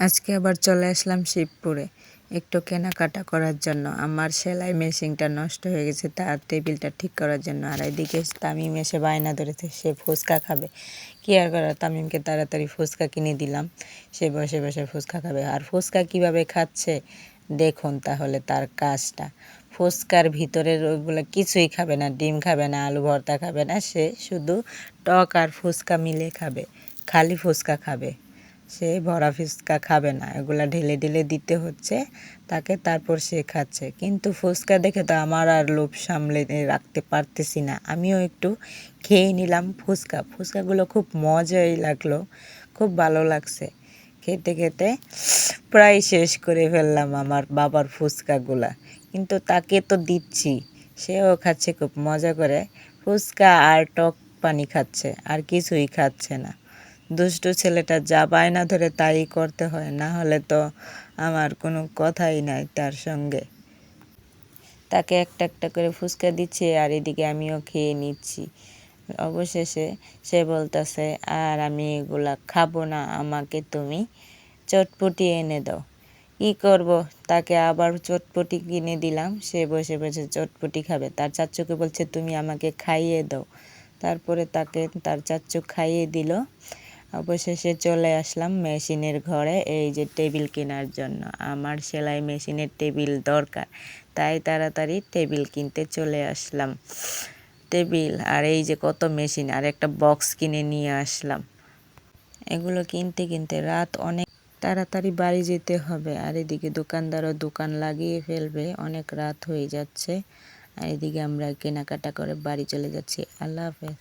আজকে আবার চলে আসলাম শিবপুরে। একটু কেনাকাটা করার জন্য। আমার সেলাই মেশিনটা নষ্ট হয়ে গেছে, তার টেবিলটা ঠিক করার জন্য। আর এদিকে তামিম এসে বায়না ধরেছে, সে ফুচকা খাবে। কি আর করার? তামিমকে তাড়াতাড়ি ফুচকা কিনে দিলাম। সে বসে বসে ফুচকা খাবে। আর ফুচকা কীভাবে খাচ্ছে? দেখুন তাহলে তার কাজটা। ফুচকার ভিতরের ওইগুলো কিছুই খাবে না, ডিম খাবে না, আলু ভর্তা খাবে না, সে শুধু টক আর ফুচকা মিলে খাবে, খালি ফুচকা খাবে। সে ভরা ফুচকা খাবে না। এগুলা ঢেলে ঢেলে দিতে হচ্ছে, তাকে তারপর সে খাচ্ছে। কিন্তু ফুচকা দেখে তো আমার আর লোভ সামলে রাখতে পারতেছি না। আমিও একটু খেয়ে নিলাম ফুচকা। ফুচকাগুলো খুব মজাই লাগল, খুব ভালো লাগছে। খেতে খেতে প্রায় শেষ করে ফেললাম আমার বাবার ফুচকাগুলা। কিন্তু তাকে তো দিচ্ছি, সেও খাচ্ছে খুব মজা করে। ফুচকা আর টক পানি খাচ্ছে, আর কিছুই খাচ্ছে না। দুষ্টু ছেলেটা যা বায়না ধরে তাই করতে হয়, না হলে তো আমার কোনো কথাই নাই তার সঙ্গে। তাকে একটা একটা করে ফুচকা দিচ্ছে আর এদিকে আমিও খেয়ে নিচ্ছি। অবশেষে সে বলতেছে, আর আমি এগুলা খাব না, আমাকে তুমি চটপটি এনে দাও। কী করব? তাকে আবার চটপটি কিনে দিলাম, সে বসে বসে চটপটি খাবে। তার চাচ্চুকে বলছে, তুমি আমাকে খাইয়ে দাও। তারপরে তাকে তার চাচ্চু খাইয়ে দিল। অবশেষে চলে আসলাম মেশিনের ঘরে, এই যে টেবিল কেনার জন্য। আমার সেলাই মেশিনের টেবিল দরকার, তাই তাড়াতাড়ি টেবিল কিনতে চলে আসলাম। টেবিল আর এই যে কত মেশিন, আর একটা বক্স কিনে নিয়ে আসলাম। এগুলো কিনতে কিনতে রাত অনেক, তাড়াতাড়ি বাড়ি যেতে হবে। আর এদিকে দোকানদারও দোকান লাগিয়ে ফেলবে, অনেক রাত হয়ে যাচ্ছে। আর এদিকে আমরা কেনাকাটা করে বাড়ি চলে যাচ্ছি। আল্লাহ হাফেজ।